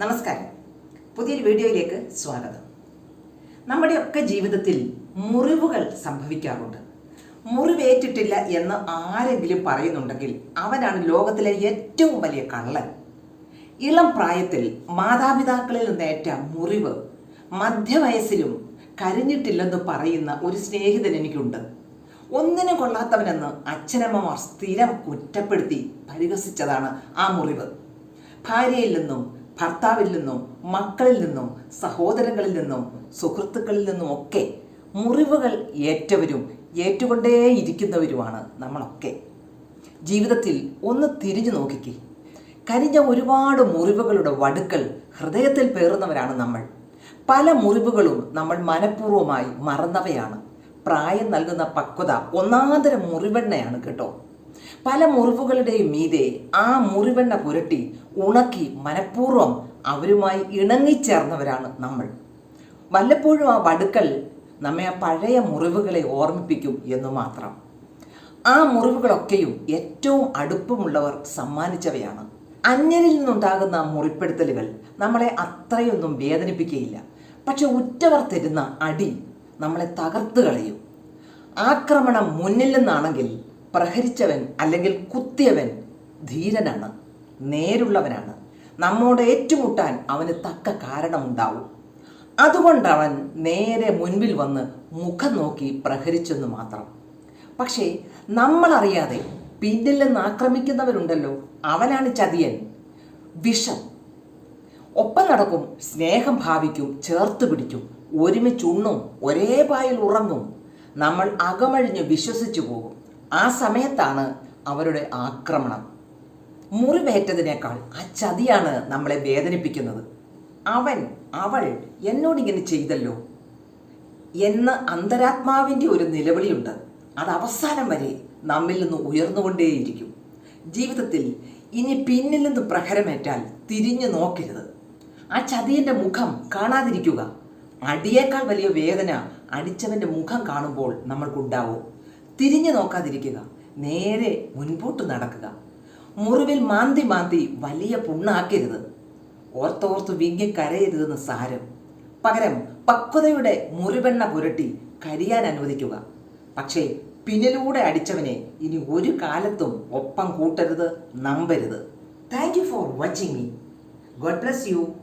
നമസ്കാരം. പുതിയൊരു വീഡിയോയിലേക്ക് സ്വാഗതം. നമ്മുടെയൊക്കെ ജീവിതത്തിൽ മുറിവുകൾ സംഭവിക്കാറുണ്ട്. മുറിവേറ്റിട്ടില്ല എന്ന് ആരെങ്കിലും പറയുന്നുണ്ടെങ്കിൽ അവനാണ് ലോകത്തിലെ ഏറ്റവും വലിയ കള്ളൻ. ഇളം പ്രായത്തിൽ മാതാപിതാക്കളിൽ നിന്നേറ്റ മുറിവ് മധ്യവയസ്സിലും കരിഞ്ഞിട്ടില്ലെന്ന് പറയുന്ന ഒരു സ്നേഹിതൻ എനിക്കുണ്ട്. ഒന്നിനും കൊള്ളാത്തവനെന്ന് അച്ഛനമ്മമാർ സ്ഥിരം കുറ്റപ്പെടുത്തി പരിഹസിച്ചതാണ് ആ മുറിവ്. ഭാര്യയിൽ നിന്നും ഭർത്താവിൽ നിന്നും മക്കളിൽ നിന്നും സഹോദരങ്ങളിൽ നിന്നും സുഹൃത്തുക്കളിൽ നിന്നും ഒക്കെ മുറിവുകൾ ഏറ്റവരും ഏറ്റുകൊണ്ടേയിരിക്കുന്നവരുമാണ് നമ്മളൊക്കെ. ജീവിതത്തിൽ ഒന്ന് തിരിഞ്ഞു നോക്കിക്കേ. കരിഞ്ഞ ഒരുപാട് മുറിവുകളുടെ വടുക്കൾ ഹൃദയത്തിൽ പേറുന്നവരാണ് നമ്മൾ. പല മുറിവുകളും നമ്മൾ മനഃപൂർവമായി മറന്നവയാണ്. പ്രായം നൽകുന്ന പക്വത ഒന്നാന്തരം മുറിവെണ്ണയാണ് കേട്ടോ. പല മുറിവുകളുടെയും മീതെ ആ മുറിവെണ്ണ പുരട്ടി ഉണക്കി മനഃപൂർവം അവരുമായി ഇണങ്ങിച്ചേർന്നവരാണ് നമ്മൾ. വല്ലപ്പോഴും ആ വടുക്കൽ നമ്മെ ആ പഴയ മുറിവുകളെ ഓർമ്മിപ്പിക്കും എന്ന് മാത്രം. ആ മുറിവുകളൊക്കെയും ഏറ്റവും അടുപ്പമുള്ളവർ സമ്മാനിച്ചവയാണ്. അന്യരിൽ നിന്നുണ്ടാകുന്ന മുറിപ്പെടുത്തലുകൾ നമ്മളെ അത്രയൊന്നും വേദനിപ്പിക്കുകയില്ല. പക്ഷെ ഉറ്റവർ തരുന്ന അടി നമ്മളെ തകർത്ത് കളയും. ആക്രമണം മുന്നിൽ നിന്നാണെങ്കിൽ പ്രഹരിച്ചവൻ അല്ലെങ്കിൽ കുത്തിയവൻ ധീരനാണ് നേരുള്ളവനാണ്. നമ്മോട് ഏറ്റുമുട്ടാൻ അവന് തക്ക കാരണമുണ്ടാവും. അതുകൊണ്ടവൻ നേരെ മുൻപിൽ വന്ന് മുഖം നോക്കി പ്രഹരിച്ചെന്ന് മാത്രം. പക്ഷേ നമ്മളറിയാതെ പിന്നിൽ നിന്ന് ആക്രമിക്കുന്നവരുണ്ടല്ലോ അവനാണ് ചതിയൻ. വിഷം. ഒപ്പം നടക്കും സ്നേഹം ഭാവിക്കും ചേർത്ത് പിടിക്കും ഒരുമിച്ചുണ്ണും ഒരേ പായിൽ ഉറങ്ങും. നമ്മൾ അകമഴിഞ്ഞ് വിശ്വസിച്ചു പോകും. ആ സമയത്താണ് അവരുടെ ആക്രമണം. മുറിവേറ്റതിനേക്കാൾ ആ ചതിയാണ് നമ്മളെ വേദനിപ്പിക്കുന്നത്. അവൻ അവൾ എന്നോടിങ്ങനെ ചെയ്തല്ലോ. എന്ന അന്തരാത്മാവിന്റെ ഒരു നിലവിളിയുണ്ട്. അത് അവസാനം വരെ നമ്മിൽ നിന്ന് ഉയർന്നുകൊണ്ടേയിരിക്കും. ജീവിതത്തിൽ ഇനി പിന്നിൽ നിന്ന് പ്രഹരമേറ്റാൽ തിരിഞ്ഞു നോക്കരുത്. ആ ചതിയന്റെ മുഖം കാണാതിരിക്കുക. അടിയേക്കാൾ വലിയ വേദന അടിച്ചവന്റെ മുഖം കാണുമ്പോൾ നമ്മൾക്കുണ്ടാവും. തിരിഞ്ഞു നോക്കാതിരിക്കുക. നേരെ മുൻപോട്ട് നടക്കുക. മുറിവിൽ മാന്തി മാന്തി വലിയ പുണ്ണാക്കരുത്. ഓർത്തോർത്ത് വിങ്ങി കരയരുതെന്ന് സാരം. പകരം പക്വതയുടെ മുറിവെണ്ണ പുരട്ടി കരിയാൻ അനുവദിക്കുക. പക്ഷേ പിന്നിലൂടെ അടിച്ചവനെ ഇനി ഒരു കാലത്തും ഒപ്പം കൂട്ടരുത് നമ്പരുത്. Thank you for watching me. God bless you.